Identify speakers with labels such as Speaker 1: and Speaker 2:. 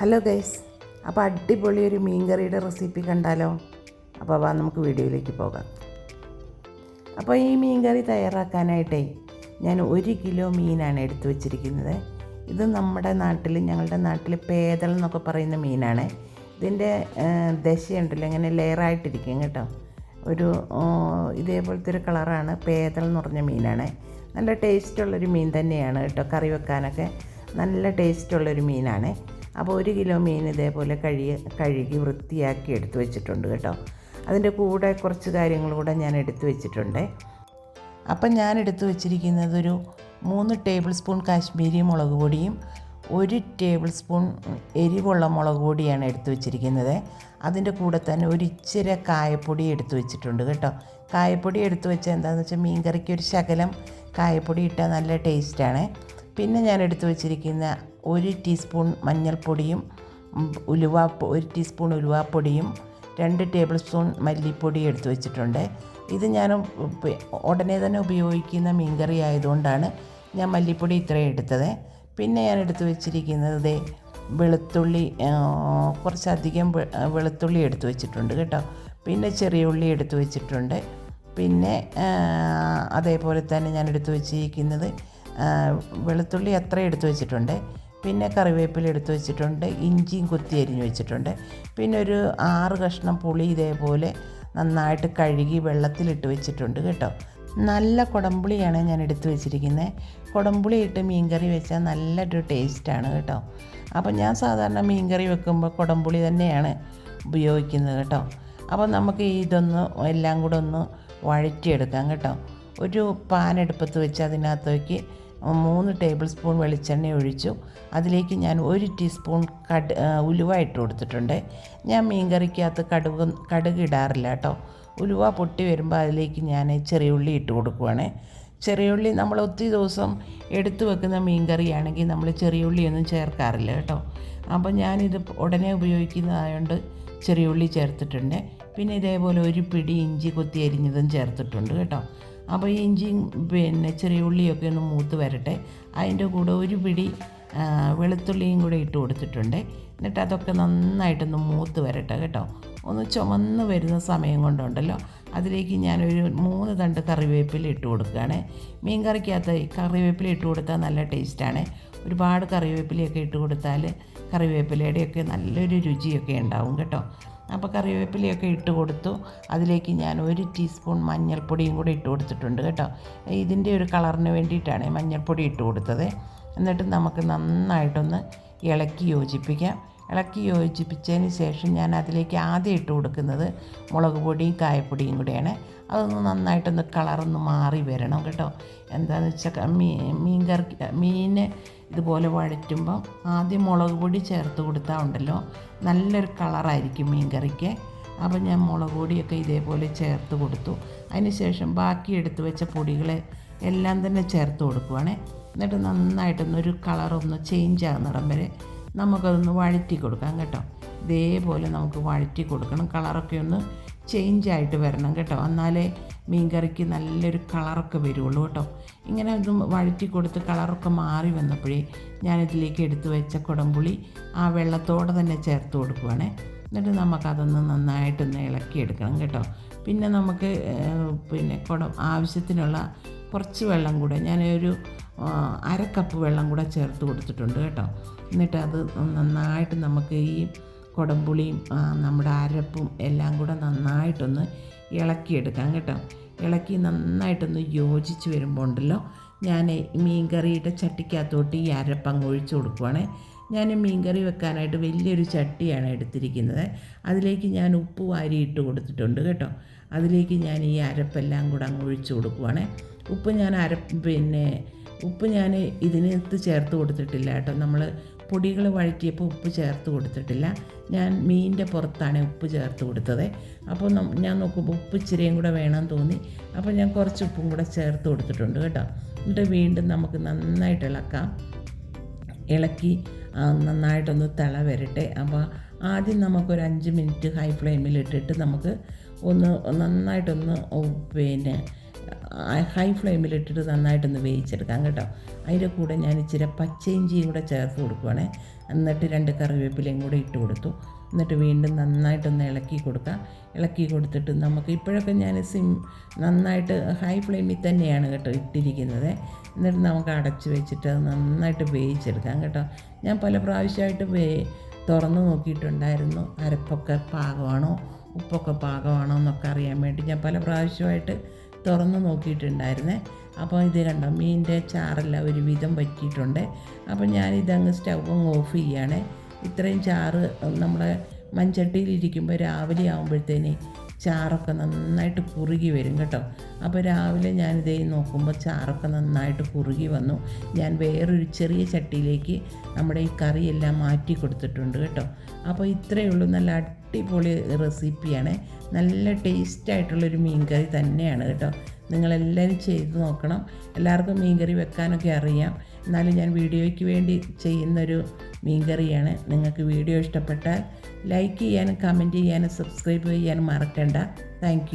Speaker 1: Hello guys അപ്പോൾ അടിപൊളി ഒരു മീൻ കറിയുടെ റെസിപ്പി കണ്ടാലോ? അപ്പോൾ വാ നമുക്ക് വീഡിയോയിലേക്ക് പോകാം. അപ്പോൾ ഈ മീൻ കറി തയ്യാറാക്കാനായിട്ടേ ഞാൻ ഒരു കിലോ മീനാണ് എടുത്തു വച്ചിരിക്കുന്നത്. ഇത് നമ്മുടെ നാട്ടിൽ ഞങ്ങളുടെ നാട്ടിൽ പേതൽ എന്നൊക്കെ പറയുന്ന മീനാണ്. ഇതിന്റെ ദശയുണ്ടല്ലോ ഇങ്ങനെ ലെയറായിട്ടിരിക്കും കേട്ടോ. ഒരു ഇതേപോലത്തെ ഒരു കളറാണ് പേതൽ എന്ന് പറഞ്ഞ മീനാണ്. നല്ല ടേസ്റ്റുള്ളൊരു മീൻ തന്നെയാണ് കേട്ടോ കറി വെക്കാനൊക്കെ. നല്ല ടേസ്റ്റുള്ളൊരു മീനാണ്. അപ്പോൾ ഒരു കിലോ മീൻ ഇതേപോലെ കഴുകി കഴുകി വൃത്തിയാക്കി എടുത്തു വെച്ചിട്ടുണ്ട് കേട്ടോ. അതിന്റെ കൂടെ കുറച്ച് കാര്യങ്ങൾ കൂടെ ഞാൻ എടുത്തു വെച്ചിട്ടുണ്ട്. അപ്പം ഞാൻ എടുത്തു വെച്ചിരിക്കുന്നത് ഒരു മൂന്ന് ടേബിൾ സ്പൂൺ കാശ്മീരി മുളക് പൊടിയും ഒരു ടേബിൾ സ്പൂൺ എരിവുള്ള മുളക് പൊടിയാണ് എടുത്തു വെച്ചിരിക്കുന്നത്. അതിന്റെ കൂടെ തന്നെ ഒരു ഇച്ചിരി കായപ്പൊടി എടുത്തു വെച്ചിട്ടുണ്ട് കേട്ടോ. കായപ്പൊടി എടുത്തു വെച്ചാൽ എന്താണെന്ന് വെച്ചാൽ മീൻകറിക്ക് ഒരു ശകലം കായപ്പൊടി ഇട്ടാൽ നല്ല ടേസ്റ്റാണ്. പിന്നെ ഞാൻ എടുത്തു വെച്ചിരിക്കുന്ന ഒരു ടീസ്പൂൺ മഞ്ഞൾപ്പൊടിയും ഉലുവ ഒരു ടീസ്പൂൺ ഉലുവാപ്പൊടിയും രണ്ട് ടേബിൾ സ്പൂൺ മല്ലിപ്പൊടി എടുത്തു വെച്ചിട്ടുണ്ട്. ഇത് ഞാൻ ഉടനെ തന്നെ ഉപയോഗിക്കുന്ന മീൻകറി ആയതുകൊണ്ടാണ് ഞാൻ മല്ലിപ്പൊടി ഇത്രയും എടുത്തത്. പിന്നെ ഞാൻ എടുത്തു വെച്ചിരിക്കുന്നത് വെളുത്തുള്ളി കുറച്ചധികം വെളുത്തുള്ളി എടുത്തു വെച്ചിട്ടുണ്ട് കേട്ടോ. പിന്നെ ചെറിയ ഉള്ളി എടുത്തു വെച്ചിട്ടുണ്ട്. പിന്നെ അതേപോലെ തന്നെ ഞാൻ എടുത്തു വെച്ചിരിക്കുന്നത് വെളുത്തുള്ളി അത്ര എടുത്തു വെച്ചിട്ടുണ്ട്. പിന്നെ കറിവേപ്പില എടുത്തു വെച്ചിട്ടുണ്ട് ഇഞ്ചിയും കുത്തി അരിഞ്ഞു വെച്ചിട്ടുണ്ട്. പിന്നെ ഒരു ആറ് കഷ്ണം പുളി ഇതേപോലെ നന്നായിട്ട് കഴുകി വെള്ളത്തിലിട്ട് വെച്ചിട്ടുണ്ട് കേട്ടോ. നല്ല കുടംപുളിയാണ് ഞാൻ എടുത്തു വെച്ചിരിക്കുന്നത്. കുടംപുളി ഇട്ട് മീൻകറി വെച്ചാൽ നല്ലൊരു ടേസ്റ്റാണ് കേട്ടോ. അപ്പോൾ ഞാൻ സാധാരണ മീൻകറി വെക്കുമ്പോൾ കുടംപുളി തന്നെയാണ് ഉപയോഗിക്കുന്നത് കേട്ടോ. അപ്പോൾ നമുക്ക് ഇതൊന്ന് എല്ലാം കൂടെ ഒന്ന് വഴറ്റിയെടുക്കാം കേട്ടോ. ഒരു പാൻ എടുപ്പത്ത് വെച്ച് അതിനകത്തേക്ക് മൂന്ന് ടേബിൾ സ്പൂൺ വെളിച്ചെണ്ണ ഒഴിച്ചു. അതിലേക്ക് ഞാൻ ഒരു ടീസ്പൂൺ കട് ഉലുവ ഇട്ട് കൊടുത്തിട്ടുണ്ട്. ഞാൻ മീൻകറിക്കകത്ത് കടുക് കടുക് ഇടാറില്ല കേട്ടോ. ഉലുവ പൊട്ടി വരുമ്പോൾ അതിലേക്ക് ഞാൻ ചെറിയ ഉള്ളി ഇട്ട് കൊടുക്കുവാണ്. ചെറിയ ഉള്ളി നമ്മൾ ഒത്തിരി ദിവസം എടുത്തു വെക്കുന്ന മീൻകറിയാണെങ്കിൽ നമ്മൾ ചെറിയ ഉള്ളിയൊന്നും ചേർക്കാറില്ല കേട്ടോ. അപ്പോൾ ഞാനിത് ഉടനെ ഉപയോഗിക്കുന്നതായതുകൊണ്ട് ചെറിയ ഉള്ളി ചേർത്തിട്ടുണ്ട്. പിന്നെ ഇതേപോലെ ഒരു പിടി ഇഞ്ചി കൊത്തി അരിഞ്ഞതും ചേർത്തിട്ടുണ്ട് കേട്ടോ. അപ്പോൾ ഈ ഇഞ്ചിയും പിന്നെ ചെറിയ ഉള്ളിയൊക്കെ ഒന്ന് മൂത്ത് വരട്ടെ. അതിന്റെ കൂടെ ഒരു പിടി വെളുത്തുള്ളിയും കൂടെ ഇട്ട് കൊടുത്തിട്ടുണ്ട്. എന്നിട്ട് അതൊക്കെ നന്നായിട്ടൊന്ന് മൂത്ത് വരട്ടെ കേട്ടോ. ഒന്ന് ചുമന്ന് വരുന്ന സമയം കൊണ്ടുണ്ടല്ലോ. അതിലേക്ക് ഞാനൊരു മൂന്ന് തണ്ട് കറിവേപ്പില ഇട്ട് കൊടുക്കുകയാണ്. മീൻ കറിക്കകത്ത് കറിവേപ്പില ഇട്ട് കൊടുത്താൽ നല്ല ടേസ്റ്റാണ്. ഒരുപാട് കറിവേപ്പിലയൊക്കെ ഇട്ട് കൊടുത്താൽ കറിവേപ്പിലയുടെയൊക്കെ നല്ലൊരു രുചിയൊക്കെ ഉണ്ടാവും കേട്ടോ. അപ്പോൾ കറിവേപ്പിലയൊക്കെ ഇട്ട് കൊടുത്തു. അതിലേക്ക് ഞാൻ ഒരു ടീസ്പൂൺ മഞ്ഞൾപ്പൊടിയും കൂടി ഇട്ട് കൊടുത്തിട്ടുണ്ട് കേട്ടോ. ഇതിന്റെ ഒരു കളറിന് വേണ്ടിയിട്ടാണ് മഞ്ഞൾപ്പൊടി ഇട്ട് കൊടുത്തത്. എന്നിട്ട് നമുക്ക് നന്നായിട്ടൊന്ന് ഇളക്കി യോജിപ്പിക്കാം. ഇളക്കി യോജിപ്പിച്ചതിന് ശേഷം ഞാൻ അതിലേക്ക് ആദ്യം ഇട്ട് കൊടുക്കുന്നത് മുളക് പൊടിയും കായപ്പൊടിയും കൂടെയാണ്. അതൊന്ന് നന്നായിട്ടൊന്ന് കളറൊന്ന് മാറി വരണം കേട്ടോ. എന്താണെന്ന് വെച്ചാൽ മീൻ മീൻ കറി മീൻ ഇതുപോലെ വഴറ്റുമ്പം ആദ്യം മുളക് പൊടി ചേർത്ത് കൊടുത്താൽ ഉണ്ടല്ലോ. നല്ലൊരു കളറായിരിക്കും മീൻ കറിക്ക് അപ്പം ഞാൻ മുളക് പൊടിയൊക്കെ ഇതേപോലെ ചേർത്ത് കൊടുത്തു. അതിനുശേഷം ബാക്കി എടുത്തു വെച്ച പൊടികളെ എല്ലാം തന്നെ ചേർത്ത് കൊടുക്കുവാണേ. എന്നിട്ട് നന്നായിട്ടൊന്നൊരു കളറൊന്ന് ചേഞ്ച് ആകുന്നിടം വരെ നമുക്കതൊന്ന് വഴറ്റി കൊടുക്കാം കേട്ടോ. ഇതേപോലെ നമുക്ക് വഴറ്റി കൊടുക്കണം. കളറൊക്കെ ഒന്ന് ചേഞ്ച് ആയിട്ട് വരണം കേട്ടോ. എന്നാലേ മീൻകറിക്ക് നല്ലൊരു കളറൊക്കെ വരുള്ളൂ കേട്ടോ. ഇങ്ങനെ ഇത് വഴറ്റി കൊടുത്ത് കളറൊക്കെ മാറി വന്നപ്പോഴേ ഞാനിതിലേക്ക് എടുത്തു വെച്ച കുടംപുളി ആ വെള്ളത്തോടെ തന്നെ ചേർത്ത് കൊടുക്കുവാണേ. എന്നിട്ട് നമുക്കതൊന്ന് നന്നായിട്ടൊന്ന് ഇളക്കിയെടുക്കണം കേട്ടോ. പിന്നെ നമുക്ക് പിന്നെ കുടം ആവശ്യത്തിനുള്ള കുറച്ച് വെള്ളം കൂടെ ഞാനൊരു അര കപ്പ് വെള്ളം കൂടെ ചേർത്ത് കൊടുത്തിട്ടുണ്ട് കേട്ടോ. എന്നിട്ട് അത് നന്നായിട്ട് നമുക്ക് ഈ കുടംപുളിയും നമ്മുടെ അരപ്പും എല്ലാം കൂടെ നന്നായിട്ടൊന്ന് ഇളക്കിയെടുക്കാം കേട്ടോ. ഇളക്കി നന്നായിട്ടൊന്ന് യോജിച്ച് വരുമ്പോൾ ഉണ്ടല്ലോ ഞാൻ മീൻകറിയുടെ ചട്ടിക്കകത്തോട്ട് ഈ അരപ്പങ്ങ് ഒഴിച്ചു കൊടുക്കുവാണേ. ഞാൻ മീൻകറി വെക്കാനായിട്ട് വലിയൊരു ചട്ടിയാണ് എടുത്തിരിക്കുന്നത്. അതിലേക്ക് ഞാൻ ഉപ്പ് വാരി ഇട്ട് കൊടുത്തിട്ടുണ്ട് കേട്ടോ. അതിലേക്ക് ഞാൻ ഈ അരപ്പെല്ലാം കൂടെ അങ്ങ് ഒഴിച്ചു കൊടുക്കുവാണേ. ഉപ്പ് ഞാൻ അര പിന്നെ ഉപ്പ് ഞാൻ ഇതിനകത്ത് ചേർത്ത് കൊടുത്തിട്ടില്ല കേട്ടോ. നമ്മൾ പൊടികൾ വഴറ്റിയപ്പോൾ ഉപ്പ് ചേർത്ത് കൊടുത്തിട്ടില്ല. ഞാൻ മീനിന്റെ പുറത്താണ് ഉപ്പ് ചേർത്ത് കൊടുത്തത്. അപ്പോൾ ഞാൻ നോക്കുമ്പോൾ ഉപ്പ് ഇച്ചിരിയും കൂടെ വേണമെന്ന് തോന്നി. അപ്പോൾ ഞാൻ കുറച്ച് ഉപ്പും കൂടെ ചേർത്ത് കൊടുത്തിട്ടുണ്ട് കേട്ടോ. എന്നിട്ട് വീണ്ടും നമുക്ക് നന്നായിട്ട് ഇളക്കാം. ഇളക്കി നന്നായിട്ടൊന്ന് തിള വരട്ടെ. അപ്പോൾ ആദ്യം നമുക്കൊരു അഞ്ച് മിനിറ്റ് ഹൈ ഫ്ലെയിമിൽ ഇട്ടിട്ട് നമുക്ക് ഒന്ന് നന്നായിട്ടൊന്ന് പിന്നെ ഹൈ ഫ്ലെയിമിലിട്ടിട്ട് നന്നായിട്ടൊന്ന് വേവിച്ചെടുക്കാം കേട്ടോ. അതിന്റെ കൂടെ ഞാൻ ഇച്ചിരി പച്ചയിഞ്ചിയും കൂടെ ചേർത്ത് കൊടുക്കുവാണേ. എന്നിട്ട് രണ്ട് കറിവേപ്പിലയും കൂടെ ഇട്ട് കൊടുത്തു. എന്നിട്ട് വീണ്ടും നന്നായിട്ടൊന്ന് ഇളക്കി കൊടുക്കാം ഇളക്കി കൊടുത്തിട്ട് നമുക്ക് ഇപ്പോഴൊക്കെ ഞാൻ സിം നന്നായിട്ട് ഹൈ ഫ്ലെയിമിൽ തന്നെയാണ് കേട്ടോ ഇട്ടിരിക്കുന്നത്. എന്നിട്ട് നമുക്ക് അടച്ച് വെച്ചിട്ട് അത് നന്നായിട്ട് വേവിച്ചെടുക്കാം കേട്ടോ. ഞാൻ പല പ്രാവശ്യമായിട്ട് വേ തുറന്ന് നോക്കിയിട്ടുണ്ടായിരുന്നു. അരപ്പൊക്കെ പാകമാണോ ഉപ്പൊക്കെ പാകമാണോ എന്നൊക്കെ അറിയാൻ വേണ്ടി ഞാൻ പല പ്രാവശ്യമായിട്ട് തുറന്ന് നോക്കിയിട്ടുണ്ടായിരുന്നേ. അപ്പോൾ ഇത് കണ്ടോ മീനിന്റെ ചാറെല്ലാം ഒരുവിധം പറ്റിയിട്ടുണ്ട്. അപ്പോൾ ഞാനിതങ്ങ് സ്റ്റൗ അങ്ങ് ഓഫ് ചെയ്യുകയാണേ. ഇത്രയും ചാറ് നമ്മുടെ മൺചട്ടിയിലിരിക്കുമ്പോൾ രാവിലെ ആകുമ്പോഴത്തേന് ചാറൊക്കെ നന്നായിട്ട് കുറുകി വരും കേട്ടോ. അപ്പോൾ രാവിലെ ഞാനിതേ നോക്കുമ്പോൾ ചാറൊക്കെ നന്നായിട്ട് കുറുകി വന്നു. ഞാൻ വേറൊരു ചെറിയ ചട്ടിയിലേക്ക് നമ്മുടെ ഈ കറിയെല്ലാം മാറ്റി കൊടുത്തിട്ടുണ്ട് കേട്ടോ. അപ്പോൾ ഇത്രയേ ഉള്ളൂ. നല്ല അടിപൊളി റെസിപ്പിയാണ്. നല്ല ടേസ്റ്റ് ആയിട്ടുള്ളൊരു മീൻ കറി തന്നെയാണ് കേട്ടോ. നിങ്ങളെല്ലാവരും ചെയ്ത് നോക്കണം. എല്ലാവർക്കും മീൻ കറി വെക്കാനൊക്കെ അറിയാം. എന്നാലും ഞാൻ വീഡിയോയ്ക്ക് വേണ്ടി ചെയ്യുന്നൊരു മീൻ കറിയാണ് നിങ്ങൾക്ക് വീഡിയോ ഇഷ്ടപ്പെട്ടാൽ ലൈക്ക് ചെയ്യാനും കമന്റ് ചെയ്യാനും സബ്സ്ക്രൈബ് ചെയ്യാനും മറക്കണ്ട. താങ്ക്